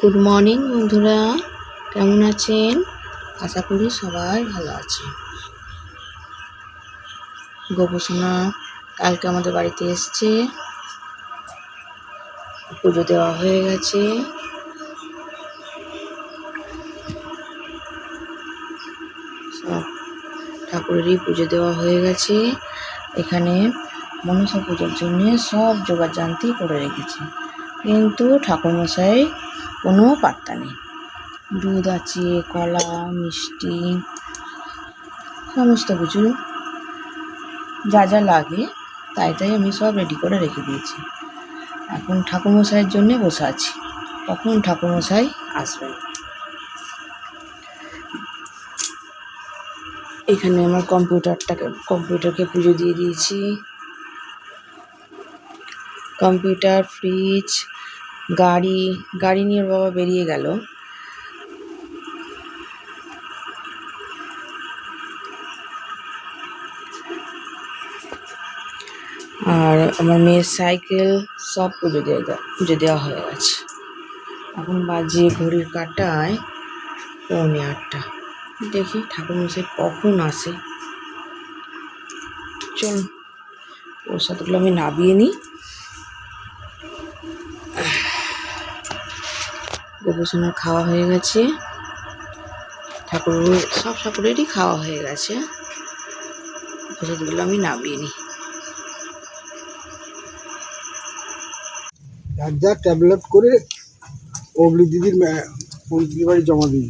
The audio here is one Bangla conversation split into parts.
গুড মর্নিং বন্ধুরা। কেমন আছেন? আশা করি সবাই ভালো আছে গোপসোনা কালকে আমাদের বাড়িতে এসছে। পুজো দেওয়া হয়ে গেছে। সব ঠাকুরেরই পুজো দেওয়া হয়ে গেছে। এখানে মনসা পুজোর জন্য সব জোগাড় জানতি করে রেখেছি। কিন্তু ঠাকুরমশাই কোনো পাত্তা নেই। দুধ আছে, কলা, মিষ্টি, সমস্ত কিছু যা যা লাগে, তাই তাই আমি সব রেডি করে রেখে দিয়েছি। এখন ঠাকুরমশাইয়ের জন্যে বসে আছি। কখন ঠাকুরমশাই আসবেন? এখানে আমার কম্পিউটারটাকে, কম্পিউটারকে পুজো দিয়ে দিয়েছি। কম্পিউটার, ফ্রিজ গাড়ি গাড়ি নিয়ে ওর বাবা বেরিয়ে গেল। আর আমার মেয়ের সাইকেল সব পুজো দিয়ে দেওয়া পুজো দেওয়া হয়ে গেছে। এখন বাজে ঘড়ির কাটায় পৌনে আটটা। দেখি ঠাকুরমশাই কখন আসে। চল ওর প্রসাদগুলো আমি নাবিয়ে নিই। গোপসোনার খাওয়া হয়ে গেছে। ঠাকুর সব ঠাকুরেরই খাওয়া হয়ে গেছে। প্রসাদগুলো আমি নাবিয়ে নিই। যার যা ট্যাবলেট করে অবলি দিদির ম্যা- মন্ত্রী বাড়ি জমা দিয়ে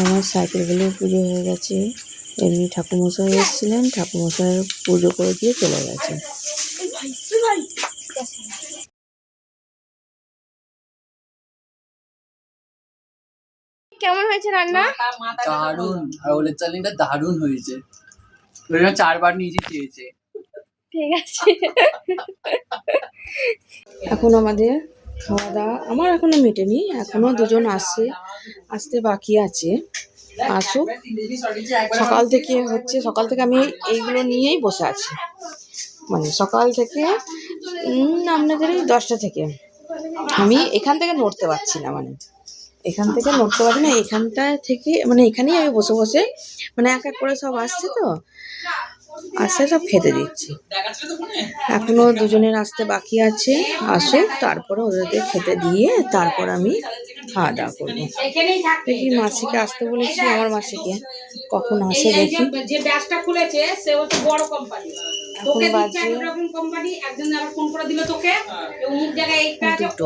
আমার সাইকেলগুলো পুজো হয়ে গেছে। এমনি ঠাকুরমশাই এসেছিলেন ঠাকুরমশাই পুজো করে দিয়ে চলে গেছে। কেমন হয়েছে রান্না? দারুণ আর ওলের চাটনিটা দারুণ হয়েছে। চারবার নিজে চেয়েছে ঠিক আছে। এখন আমাদের খাওয়া দাওয়া আমার এখনও মেটেনি, এখনও দুজন আসছে, আসতে বাকি আছে। আসুক, সকাল থেকে হচ্ছে, সকাল থেকে আমি এইগুলো নিয়েই বসে আছি। মানে সকাল থেকে আপনাদের এই দশটা থেকে। আমি এখান থেকে নড়তে পারছি না মানে এখান থেকে নড়তে পারছি না এখানটা থেকে মানে এখানেই আমি বসে বসে মানে এক এক করে সব আসছে তো। আসছে সব খেতে দিচ্ছি। এখনও দুজনের আসতে বাকি আছে। আসে তারপরে ওদেরকে খেতে দিয়ে তারপর আমি খাওয়া দাওয়া করব। দেখি মাসিকে আসতে বলেছি আমার মাসিকে। কখন আসে দেখি। যে ব্যাচটা খুলেছে সে হচ্ছে বড় কোম্পানি এখন বাজে এক রকম কোম্পানি একজন আবার ফোন করে দিল তোকে। অমুক জায়গায় এইটা আছে দুটো।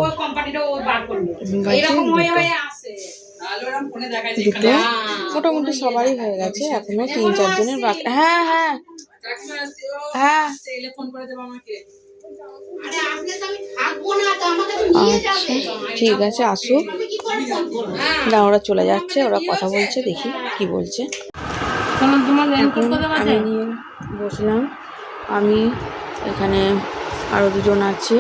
মোটামুটি সবারই হয়ে গেছে এখনও তিন চারজনের বাকি। হ্যাঁ হ্যাঁ। হ্যাঁ। আচ্ছা ঠিক আছে আসুক। না ওরা চলে যাচ্ছে ওরা কথা বলছে দেখি কি বলছে। আমি নিয়ে বসলাম। আমি এখানে আরও দুজন আছে।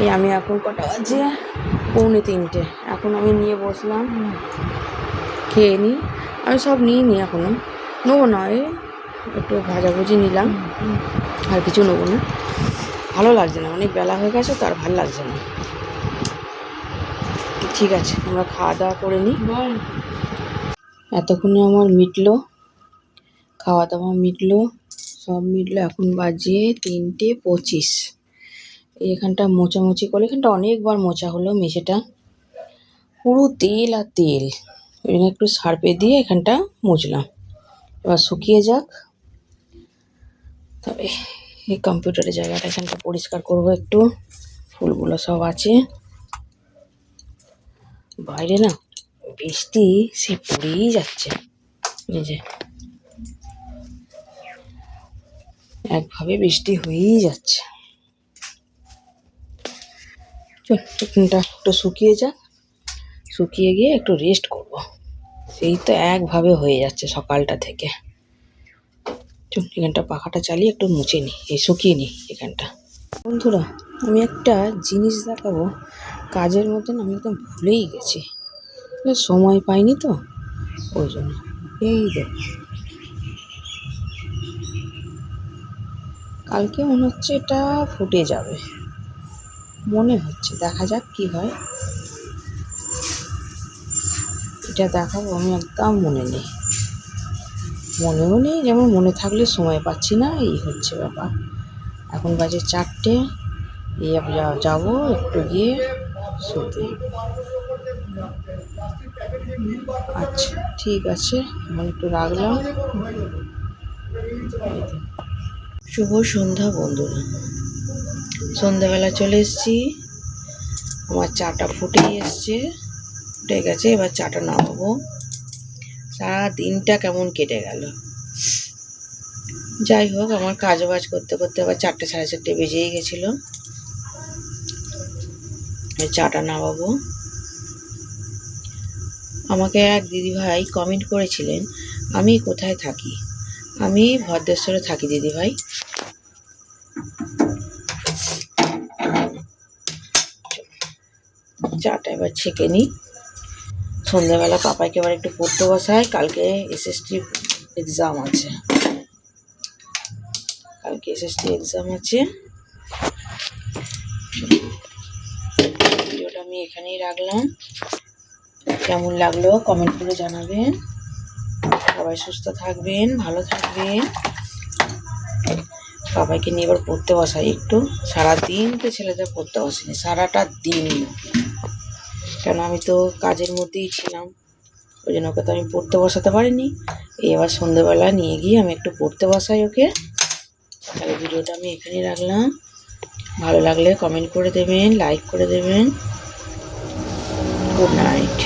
এই আমি এখন কটা বাজে? পৌনে তিনটে। এখন আমি নিয়ে বসলাম, খেয়ে নিই। আমি সব নিয়ে নিই নি এখনও। নেব না, এই একটু ভাজাভুজি নিলাম। আর কিছু নেব না। ভালো লাগছে না, অনেক বেলা হয়ে গেছে, তো আর ভালো লাগছে না। ঠিক আছে, আমরা খাওয়া দাওয়া করে নিই। এতক্ষণে আমার মিটলো, খাওয়া দাওয়া মিটলো, সব মিটলো। এখন বাজে তিনটে পঁচিশ। এখানটা মোচামুচি করলে এখানটা অনেকবার মোচা হলো মেঝেটা। পুরো তেল আর তেল। জন্য একটু সার্পে দিয়ে এখানটা মুছলাম। এবার শুকিয়ে যাক। তবে এই কম্পিউটারের জায়গাটা এখানটা পরিষ্কার করব একটু। ফুলগুলো সব আছে। বাইরে না বৃষ্টি, সে পড়েই যাচ্ছে। যে। একভাবে বৃষ্টি হয়েই যাচ্ছে। চল এখানটা একটু শুকিয়ে যাক। শুকিয়ে গিয়ে একটু রেস্ট করব। সেই তো একভাবে হয়ে যাচ্ছে সকালটা থেকে। চল, এখানটা পাখাটা চালিয়ে একটু মুছে নিই এই শুকিয়ে নিই এখানটা। বন্ধুরা, আমি একটা জিনিস দেখাবো। কাজের মতন আমি একদম ভুলেই গেছি। সময় পাইনি তো, ওই জন্য। এই দেখ। কালকে মনে হচ্ছে এটা ফুটে যাবে। মনে হচ্ছে, দেখা যাক কি হয়। এটা দেখাবো, আমি একদম মনে নেই। মনেও নেই, যেমন মনে থাকলে সময় পাচ্ছি না, এই হচ্ছে ব্যাপার। এখন বাজে চারটে, এই আমি যাব একটু গিয়ে শুতে। আচ্ছা ঠিক আছে, এখন একটু রাখলাম। শুভ সন্ধ্যা, বন্ধুরা। সন্ধ্যাবেলা চলে এসেছি। আমার চাটা ফুটে এসছে। ফুটে গেছে, এবার চাটা নামাবো। সারা দিনটা কেমন কেটে গেল। যাই হোক, আমার কাজ বাজ করতে করতে আবার চারটে সাড়ে চারটে বেজেই গেছিল। চাটা নামাবো। আমাকে এক দিদিভাই কমেন্ট করেছিলেন, আমি কোথায় থাকি? আমি ভদ্রেশ্বরে থাকি দিদিভাই। চাটা এবার ছেঁকে নিই। সন্ধ্যাবেলা পাপাইকে এবার একটু পড়তে বসাই, কালকে এসএসটি এক্সাম আছে। কালকে এসএসটি এক্সাম আছে। ভিডিওটা আমি এখানেই রাখলাম। কেমন লাগল কমেন্ট করে জানাবেন। সবাই সুস্থ থাকবেন, ভালো থাকবেন। বাবাইকে নিয়ে এবার পড়তে বসাই একটু। সারাদিন তো ছেলেদের পড়তে বসেনি, সারাটা দিন। কেন আমি তো কাজের মধ্যেই ছিলাম। ওই জন্য ওকে তো আমি পড়তে বসাতে পারিনি। এবার সন্ধেবেলা নিয়ে গিয়ে আমি একটু পড়তে বসাই ওকে। তাহলে ভিডিওটা আমি এখানেই রাখলাম। ভালো লাগলে কমেন্ট করে দেবেন লাইক করে দেবেন। Good night